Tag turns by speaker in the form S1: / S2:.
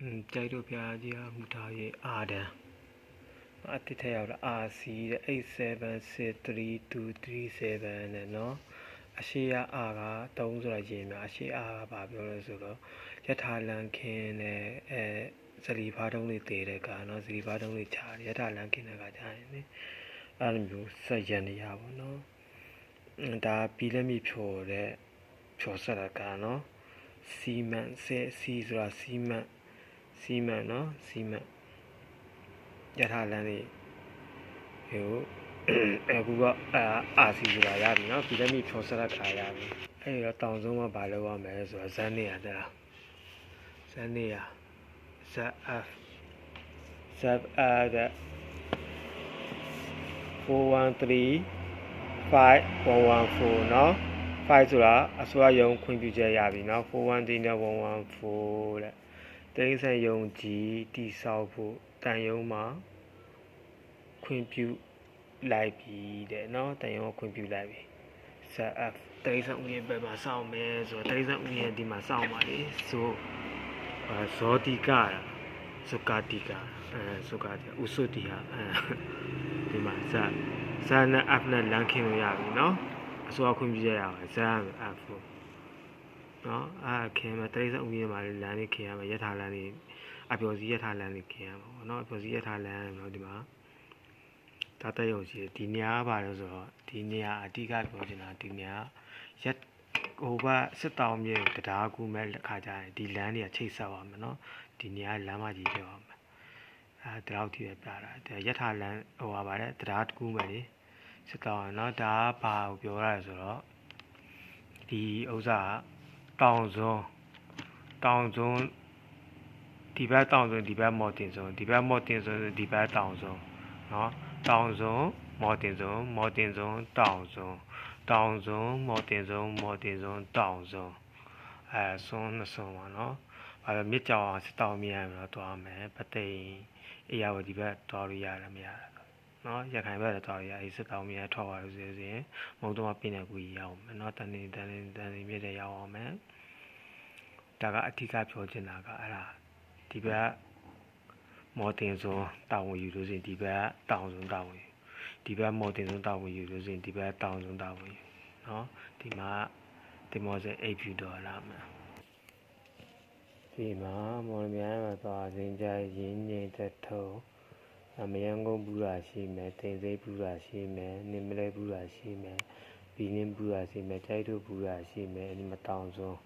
S1: อืมကြိုက်တို့ဖျားကြီးကမူထားရေးအာဒန်အတစ်ထက်ရောက်တာ RC တဲ့87633237နဲ့เนาะအရှိရ R က3ဆိုတာရေးများအရှိ R ကဘာပြောလဲဆိုတော့ယထာလန်ခင်းနဲ့အဲဇလီဖားတုံးလေးတည်တဲ့ကเนาะဇလီဖားတုံးလေးခြားတယ်ယထာလန်ခင်းတဲ့ကခြားရင်နိအဲ့လိုမျိုးဆက်ရနေရပါเนาะဒါပြီးလက်မိဖြော်တဲ့ဖြော်ဆက်တာကเนาะစီမန်စေစီဆိုတာစီမန် စီမံเนาะစီမံယထာလန်းလေးဟိုအခုကအာအာစီဆိုတာရပြီเนาะပြည်လက်မိဖြောဆက်ရခါရပြီအဲ့တော့တောင်ဆုံးကဘာလုပ်ရမလဲဆိုတော့ဇန်နေရတဲ့လားဇန်နေရ ZF ZF တဲ့413 5114เนาะ5ဆိုတာအစွာရုံခွင့်ပြုချက်ရပြီเนาะ413နဲ့114တဲ့ တိရစ္ဆာန်ယုံကြည်တိဆောက်ဖို့တန်ယုံမှာခွင့်ပြုလိုက်ပြီတဲ့เนาะတန်ယုံကခွင့်ပြုလိုက်ပြီ ZF တိရစ္ဆာန်ဥယျာဉ်ဘက်မှာစောင့်မယ်ဆိုတော့တိရစ္ဆာန်ဥယျာဉ်ဒီမှာစောင့်ပါလေဆိုအာဇောတိကဇုကာတိကအဲဇုကာတိဥစုတိဟာအဲဒီမှာဇဇာနဲ့ F နဲ့လမ်းခင်းလို့ရပြီเนาะအစိုးရခွင့်ပြုချက်ရပါတယ်ဇာနဲ့ F ဖို့ နော်အာခင်မှာတရိစ္ဆာန်ဥယျာဉ်မှာလမ်းလေးခင်ရမှာယထာလမ်းလေးအပျော်စီယထာလမ်းလေးခင်ရမှာပေါ့နော်အပျော်စီယထာလမ်းနော်ဒီမှာဒါတက်ရုံရှိတယ်ဒီနေရာကဘာလို့ဆိုတော့ဒီနေရာအဓိကပြောချင်တာဒီနေရာရက်ဟိုဘစစ်တောင်မြေတရားကူမဲ့ခါကြရင်ဒီလမ်းတွေကချိတ်ဆက်ပါမယ်နော်ဒီနေရာလမ်းမကြီးပြောပါမယ်အဲတရောက်ထိပဲပြတာဒါယထာလမ်းဟိုပါပါတယ်တရားကူမဲ့လေစစ်တောင်နော်ဒါကဘာကိုပြောရလဲဆိုတော့ဒီဥစ္စာက တောင်စွန်းတောင်စွန်းဒီဘက်တောင်စွန်းဒီဘက်မော်တင်စွန်းဒီဘက်မော်တင်စွန်းဒီဘက်တောင်စွန်းเนาะတောင်စွန်းမော်တင်စွန်းမော်တင်စွန်းတောင်စွန်းတောင်စွန်းမော်တင်စွန်းမော်တင်စွန်းတောင်စွန်းအဲစွန်းနှစ်စွန်းပါเนาะဘာလို့မြစ်ကြောင်အောင်စတောင်မြန်ပြီးတော့တွားမယ်ပသိမ်အေရဝဒီဘက်တွားလို့ရတယ်မရဘူး နော်ရခိုင်ဘက်တော့ရအေးစစ်တောင်းမြဲထွက်သွားလို့ဆိုရင်မုံတော့ပြင်းတဲ့ကူကြီးရအောင်မယ်နော်တန်နေတန်နေတန်နေမြစ်တဲ့ရအောင်မယ်ဒါကအထူးကပြောချင်တာကအဲ့ဒါဒီဘက်မော်တင်ဆိုတောင်းဝင်ယူလို့ဆိုရင်ဒီဘက်တောင်းဆုံးတောင်းဝင်ယူဒီဘက်မော်တင်ဆုံးတောင်းဝင်ယူလို့ဆိုရင်ဒီဘက်တောင်းဆုံးတောင်းဝင်ယူနော်ဒီမှာဒီမော်စအိပ်ဖြူတော်လာမယ်ဒီမှာမော်မြန်မှာသွားစင်ကြရင်းငိမ့်တဲ့ထုံးအ မယံကုန်းပူတာရှိမယ်တင်စိပူတာရှိမယ်နင်မလဲပူတာရှိမယ်ဘီနင်းပူတာရှိမယ်ကြိုက်တို့ပူတာရှိမယ်ဒီမတောင်ဆုံး